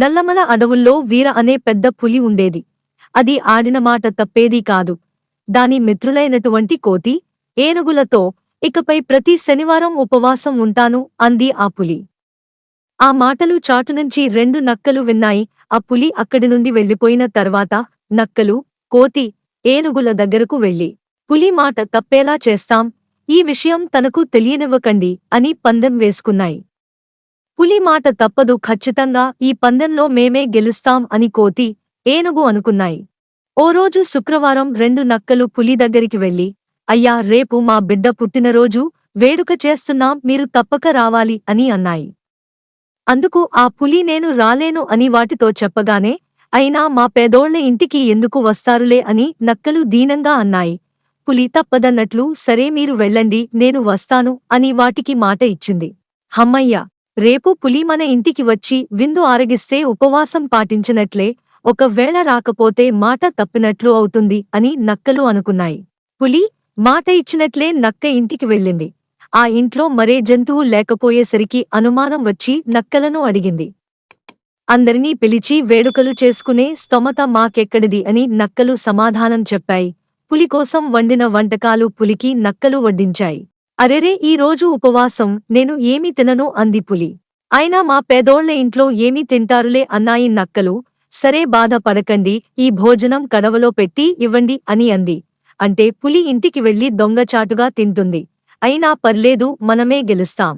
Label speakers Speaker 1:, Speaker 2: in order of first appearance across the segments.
Speaker 1: నల్లమల అడవుల్లో వీర అనే పెద్ద పులి ఉండేది. అది ఆడిన మాట తప్పేదీ కాదు. దాని మిత్రులైనటువంటి కోతి ఏనుగులతో ఇకపై ప్రతి శనివారం ఉపవాసం ఉంటాను అంది ఆ పులి. ఆ మాటలు చాటునుంచి రెండు నక్కలు విన్నాయి. ఆ పులి అక్కడి నుండి వెళ్ళిపోయిన తర్వాత నక్కలు కోతి ఏనుగుల దగ్గరకు వెళ్ళి పులి మాట తప్పేలా చేస్తాం. ఈ విషయం తనకు తెలియనివ్వకండి అని పందెం వేసుకున్నాయి. పులి మాట తప్పదు ఖచ్చితంగా ఈ పందెంలో మేమే గెలుస్తాం అని కోతి ఏనుగు అనుకున్నాయి. ఓ రోజు శుక్రవారం రెండు నక్కలు పులి దగ్గరికి వెళ్ళి అయ్యా రేపు మా బిడ్డ పుట్టినరోజు వేడుక చేస్తున్నాం మీరు తప్పక రావాలి అని అన్నాయి. అందుకు ఆ పులి నేను రాలేను అని వాటితో చెప్పగానే అయినా మా పేదోళ్ళ ఇంటికి ఎందుకు వస్తారులే అని నక్కలు దీనంగా అన్నాయి. పులి తప్పదన్నట్లు సరే మీరు వెళ్ళండి నేను వస్తాను అని వాటికి మాట ఇచ్చింది. హమ్మయ్య రేపు పులి మన ఇంటికి వచ్చి విందు ఆరగిస్తే ఉపవాసం పాటించినట్లే ఒకవేళ రాకపోతే మాట తప్పినట్లు అవుతుంది అని నక్కలు అనుకున్నాయి. పులి మాట ఇచ్చినట్లే నక్క ఇంటికి వెళ్ళింది. ఆ ఇంట్లో మరే జంతువు లేకపోయేసరికి అనుమానం వచ్చి నక్కలను అడిగింది. అందరినీ పిలిచి వేడుకలు చేసుకునే స్తొమత మాకెక్కడిది అని నక్కలు సమాధానం చెప్పాయి. పులి కోసం వండిన వంటకాలు పులికి నక్కలు వడ్డించాయి. అరెరే ఈ రోజు ఉపవాసం నేను ఏమి తినను అంది పులి. అయినా మా పేదోళ్ళ ఇంట్లో ఏమీ తింటారులే అన్నాయి నక్కలు. సరే బాధ పడకండి ఈ భోజనం కడవలో పెట్టి ఇవ్వండి అని అంది. అంటే పులి ఇంటికి వెళ్ళి దొంగచాటుగా తింటుంది. అయినా పర్లేదు మనమే గెలుస్తాం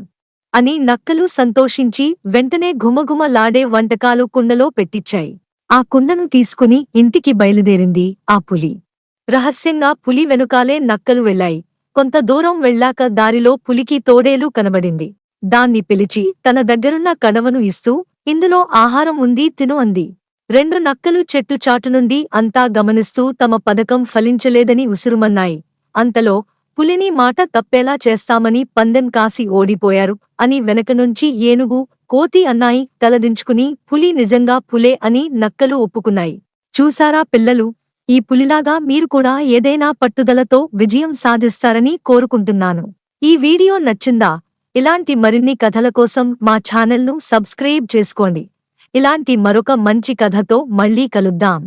Speaker 1: అని నక్కలు సంతోషించి వెంటనే ఘుమఘుమలాడే వంటకాలు కుండలో పెట్టిచ్చాయి. ఆ కుండను తీసుకుని ఇంటికి బయలుదేరింది ఆ పులి. రహస్యంగా పులి వెనుకాలే నక్కలు వెళ్ళాయి. కొంత దూరం వెళ్ళాక దారిలో పులికి తోడేలు కనబడింది. దాన్ని పిలిచి తన దగ్గరున్న కడవను ఇస్తూ ఇందులో ఆహారం ఉంది తిను అంది. రెండు నక్కలు చెట్టు చాటు నుండి అంతా గమనిస్తూ తమ పథకం ఫలించలేదని ఉసురుమన్నాయి. అంతలో పులిని మాట తప్పేలా చేస్తామని పందెం కాసి ఓడిపోయారు అని వెనకనుంచి ఏనుగు కోతి అన్నాయి తలదించుకుని పులి నిజంగా పులే అని నక్కలు ఒప్పుకున్నాయి. చూసారా పిల్లలు ఈ పులిలాగా మీరు కూడా ఏదైనా పట్టుదలతో విజయం సాధిస్తారని కోరుకుంటున్నాను. ఈ వీడియో నచ్చిందా? ఇలాంటి మరిన్ని కథల కోసం మా ఛానల్ను సబ్స్క్రైబ్ చేసుకోండి. ఇలాంటి మరొక మంచి కథతో మళ్ళీ కలుద్దాం.